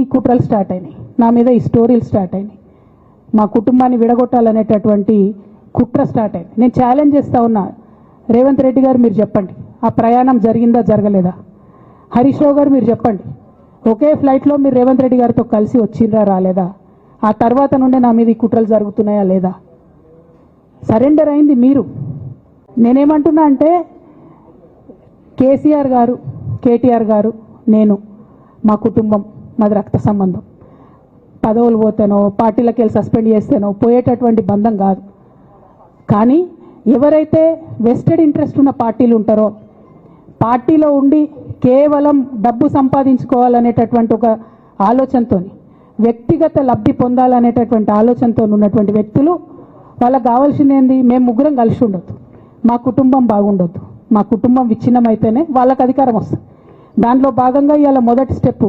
ఈ కుట్రలు స్టార్ట్ అయినాయి. నా మీద ఈ స్టోరీలు స్టార్ట్ అయినాయి. మా కుటుంబాన్ని విడగొట్టాలనేటటువంటి కుట్ర స్టార్ట్ అయింది నేను ఛాలెంజ్ చేస్తా ఉన్నా. రేవంత్ రెడ్డి గారు మీరు చెప్పండి. ఆ ప్రయాణం జరిగిందా జరగలేదా? హరీష్ రావు గారు మీరు చెప్పండి. ఒకే ఫ్లైట్లో మీరు రేవంత్ రెడ్డి గారితో కలిసి వచ్చిండ్రా రాలేదా? ఆ తర్వాత నుండే నా మీద ఈ కుట్రలు జరుగుతున్నాయా లేదా? సరెండర్ అయింది మీరు. నేనేమంటున్నా అంటే కేసీఆర్ గారు కేటీఆర్ గారు నేను మా కుటుంబం మాది రక్త సంబంధం. పదవులు పోతేనో పార్టీలకు వెళ్ళి సస్పెండ్ చేస్తేనో పోయేటటువంటి బంధం కాదు. కానీ ఎవరైతే వెస్టెడ్ ఇంట్రెస్ట్ ఉన్న పార్టీలు ఉంటారో పార్టీలో ఉండి కేవలం డబ్బు సంపాదించుకోవాలనేటటువంటి ఒక ఆలోచనతో వ్యక్తిగత లబ్ధి పొందాలనేటటువంటి ఆలోచనతో ఉన్నటువంటి వ్యక్తులు వాళ్ళకి కావాల్సింది ఏంది? మేము ముగ్గురం కలిసి ఉండొద్దు. మా కుటుంబం బాగుండొద్దు. మా కుటుంబం విచ్ఛిన్నం అయితేనే వాళ్ళకి అధికారం వస్తుంది. దాంట్లో భాగంగా ఇవాళ మొదటి స్టెప్పు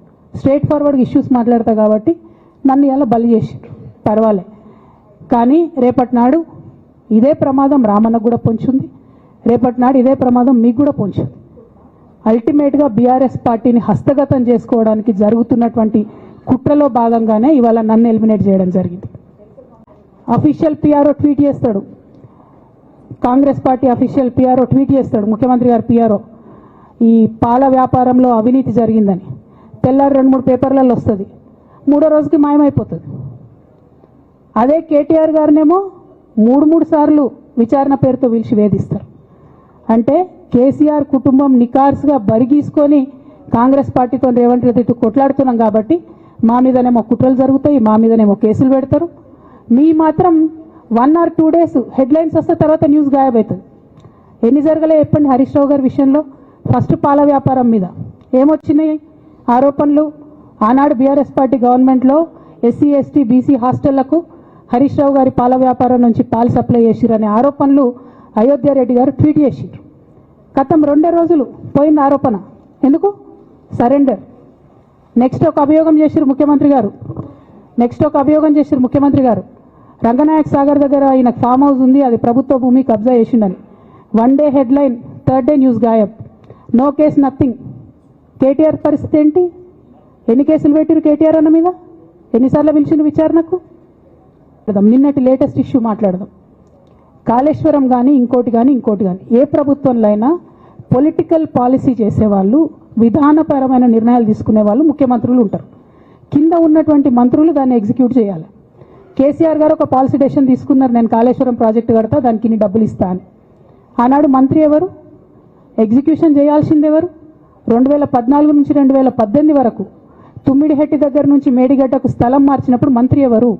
స్ట్రేట్ ఫార్వర్డ్ ఇష్యూస్ మాట్లాడతా కాబట్టి నన్ను ఇలా బలి చేసిండ్రు. పర్వాలే. కానీ రేపటి నాడు ఇదే ప్రమాదం రామన్నకు కూడా పొంచుంది. రేపటి నాడు ఇదే ప్రమాదం మీకు కూడా పొంచుంది. అల్టిమేట్గా బీఆర్ఎస్ పార్టీని హస్తగతం చేసుకోవడానికి జరుగుతున్నటువంటి కుట్రలో భాగంగానే ఇవాళ నన్ను ఎలిమినేట్ చేయడం జరిగింది. అఫీషియల్ పిఆర్ఓ ట్వీట్ చేస్తాడు. Congress party official PRO tweet చేస్తాడు. ముఖ్యమంత్రి గారు పిఆర్ఓ. ఈ పాల వ్యాపారంలో అవినీతి జరిగిందని. తెల్లారి రెండు మూడు పేపర్లలో వస్తుంది. మూడో రోజుకి మాయమైపోతుంది. అదే కేటీఆర్ గారినేమో మూడు మూడు సార్లు విచారణ పేరుతో పిలిచి వేధిస్తారు. అంటే కేసీఆర్ కుటుంబం నికార్స్గా బరిగీసుకొని కాంగ్రెస్ పార్టీతో రేవంత్ రెడ్డితో కొట్లాడుతున్నాం కాబట్టి మా మీదనేమో కుట్రలు జరుగుతాయి మా మీదనేమో కేసులు పెడతారు. మీ మాత్రం one or two days headlines వస్తే తర్వాత న్యూస్ గాయబవుతుంది ఎన్ని జరగలే చెప్పండి హరీష్ రావు గారి విషయంలో. ఫస్ట్ పాల వ్యాపారం మీద. ఏమొచ్చినాయి? ఆరోపణలు ఆనాడు బీఆర్ఎస్ పార్టీ గవర్నమెంట్లో ఎస్సీ ఎస్టీ బీసీ హాస్టళ్ళకు హరీష్ రావు గారి పాల వ్యాపారం నుంచి పాలు సప్లై చేసిరనే ఆరోపణలు అయోధ్య రెడ్డి గారు ట్వీట్ చేసిండ్రు. గతం రెండే రోజులు పోయింది ఆరోపణ. ఎందుకు? సరెండర్. నెక్స్ట్ ఒక అభియోగం చేసిరు ముఖ్యమంత్రి గారు. నెక్స్ట్ ఒక అభియోగం చేసిరు ముఖ్యమంత్రి గారు. రంగనాయక్ సాగర్ దగ్గర ఆయన ఫామ్ హౌస్ ఉంది అది ప్రభుత్వ భూమి కబ్జా చేసిండని. One day headline third day news గాయబ్. No case nothing. KTR పరిస్థితి ఏంటి? ఎన్ని కేసులు పెట్టిరు కేటీఆర్ అన్న మీద? ఎన్నిసార్లు పిలిచిన విచారణకు? నిన్నటి లేటెస్ట్ ఇష్యూ మాట్లాడదాం. కాళేశ్వరం కానీ ఇంకోటి కానీ ఇంకోటి కానీ ఏ ప్రభుత్వంలో అయినా పొలిటికల్ పాలసీ చేసేవాళ్ళు విధానపరమైన నిర్ణయాలు తీసుకునే వాళ్ళు ముఖ్యమంత్రులు ఉంటారు. కింద ఉన్నటువంటి మంత్రులు దాన్ని ఎగ్జిక్యూట్ చేయాలి. కేసీఆర్ గారు ఒక పాలసీ డెసిషన్ తీసుకున్నారు నేను కాళేశ్వరం ప్రాజెక్టు కడతా దానికి ఇన్ని డబ్బులు ఇస్తా అని. ఆనాడు మంత్రి ఎవరు? ఎగ్జిక్యూషన్ చేయాల్సింది ఎవరు? రెండు వేల పద్నాలుగు నుంచి రెండు వేల పద్దెనిమిది వరకు తుమ్మిడిహెట్టి దగ్గర నుంచి మేడిగడ్డకు స్థలం మార్చినప్పుడు మంత్రి ఎవరు?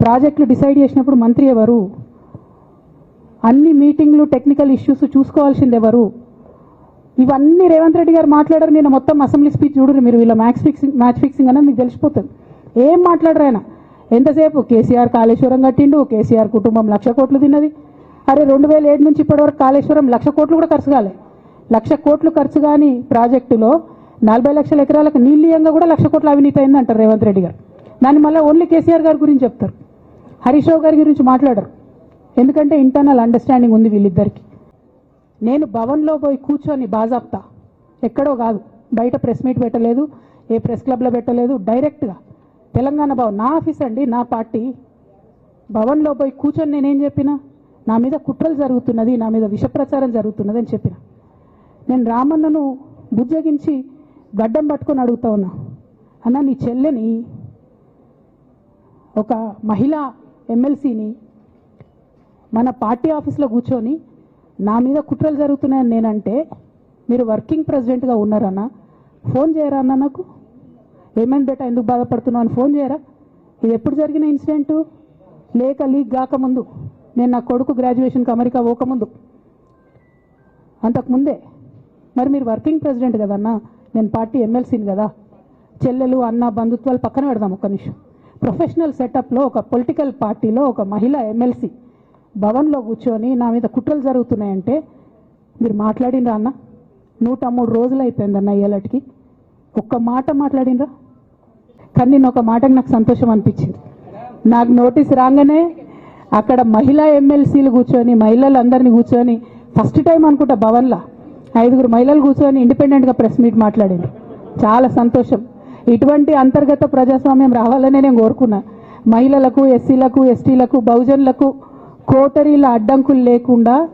ప్రాజెక్టులు డిసైడ్ చేసినప్పుడు మంత్రి ఎవరు? అన్ని మీటింగ్లు టెక్నికల్ ఇష్యూస్ చూసుకోవాల్సింది ఎవరు? ఇవన్నీ రేవంత్ రెడ్డి గారు మాట్లాడారు. నేను మొత్తం అసెంబ్లీ స్పీచ్ చూడరు మీరు. వీళ్ళ మ్యాచ్ ఫిక్సింగ్ మ్యాచ్ ఫిక్సింగ్ అనేది మీకు తెలిసిపోతుంది. ఏం మాట్లాడరు ఆయన? ఎంతసేపు? కేసీఆర్ కాళేశ్వరం కట్టిండు. కేసీఆర్ కుటుంబం లక్ష కోట్లు తిన్నది. అరే రెండు వేల ఏడు నుంచి ఇప్పటివరకు కాళేశ్వరం లక్ష కోట్లు కూడా ఖర్చు కాలేదు లక్ష కోట్లు ఖర్చు కాని ప్రాజెక్టులో నలభై లక్షల ఎకరాలకు నీళ్ళీయంగా కూడా లక్ష కోట్ల అవినీతి అయింది అంటారు రేవంత్ రెడ్డి గారు. దాన్ని మళ్ళీ ఓన్లీ కేసీఆర్ గారి గురించి చెప్తారు. హరీష్ రావు గారి గురించి మాట్లాడరు. ఎందుకంటే ఇంటర్నల్ అండర్స్టాండింగ్ ఉంది వీళ్ళిద్దరికి. నేను భవన్లో పోయి కూర్చొని బాజాప్తా. ఎక్కడో కాదు. బయట ప్రెస్ మీట్ పెట్టలేదు. ఏ ప్రెస్ క్లబ్లో పెట్టలేదు. డైరెక్ట్గా తెలంగాణ భవన్ నా ఆఫీస్ అండి నా పార్టీ. భవన్లో పోయి కూర్చొని నేనేం చెప్పినా? నా మీద కుట్రలు జరుగుతున్నది నా మీద విషప్రచారం జరుగుతున్నది అని చెప్పిన. నేను రామన్నను బుజ్జగించి గడ్డం పట్టుకొని అడుగుతా ఉన్నా. అన్న నీ చెల్లెని ఒక మహిళా ఎమ్మెల్సీని మన పార్టీ ఆఫీస్లో కూర్చొని నా మీద కుట్రలు జరుగుతున్నాయని నేనంటే మీరు వర్కింగ్ ప్రెసిడెంట్గా ఉన్నారన్న ఫోన్ చేయరా అన్న నాకు? ఏమైంది బేటా ఎందుకు బాధపడుతున్నావు అని ఫోన్ చేయరా? ఇది ఎప్పుడు జరిగిన ఇన్సిడెంట్? లేక లీక్ కాకముందు? నేను నా కొడుకు గ్రాడ్యుయేషన్కి అమెరికా పోకముందు? అంతకుముందే మరి మీరు వర్కింగ్ ప్రెసిడెంట్ కదన్నా నేను పార్టీ ఎమ్మెల్సీని కదా. చెల్లెలు అన్న బంధుత్వాలు పక్కన పెడదాం ఒక్క నిమిషం. ప్రొఫెషనల్ సెటప్లో ఒక పొలిటికల్ పార్టీలో ఒక మహిళ ఎమ్మెల్సీ భవన్లో కూర్చొని నా మీద కుట్రలు జరుగుతున్నాయంటే మీరు మాట్లాడినరా అన్న? నూట మూడు రోజులు అయిపోయిందన్న ఏలటికి ఒక్క మాట మాట్లాడినరా? కానీ నేను ఒక మాటకు నాకు సంతోషం అనిపించింది. నాకు నోటీస్ రాగానే అక్కడ మహిళా ఎమ్మెల్సీలు కూర్చొని మహిళలందరినీ కూర్చొని ఫస్ట్ టైం అనుకుంటా భవన్లో. ఐదుగురు మహిళలు కూర్చొని ఇండిపెండెంట్గా ప్రెస్ మీట్ మాట్లాడింది. చాలా సంతోషం. ఇటువంటి అంతర్గత ప్రజాస్వామ్యం రావాలనే నేను కోరుకున్నా. మహిళలకు ఎస్సీలకు ఎస్టీలకు బహుజనులకు కోటరీల అడ్డంకులు లేకుండా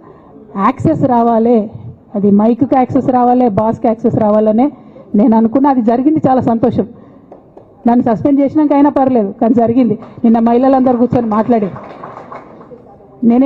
యాక్సెస్ రావాలి. అది మైక్కి యాక్సెస్ రావాలి బాస్కి యాక్సెస్ రావాలనే నేను అనుకున్నా. అది జరిగింది చాలా సంతోషం. నన్ను సస్పెండ్ చేసినాక అయినా పర్లేదు కానీ జరిగింది. నిన్న మహిళలందరూ కూర్చొని మాట్లాడి నేనే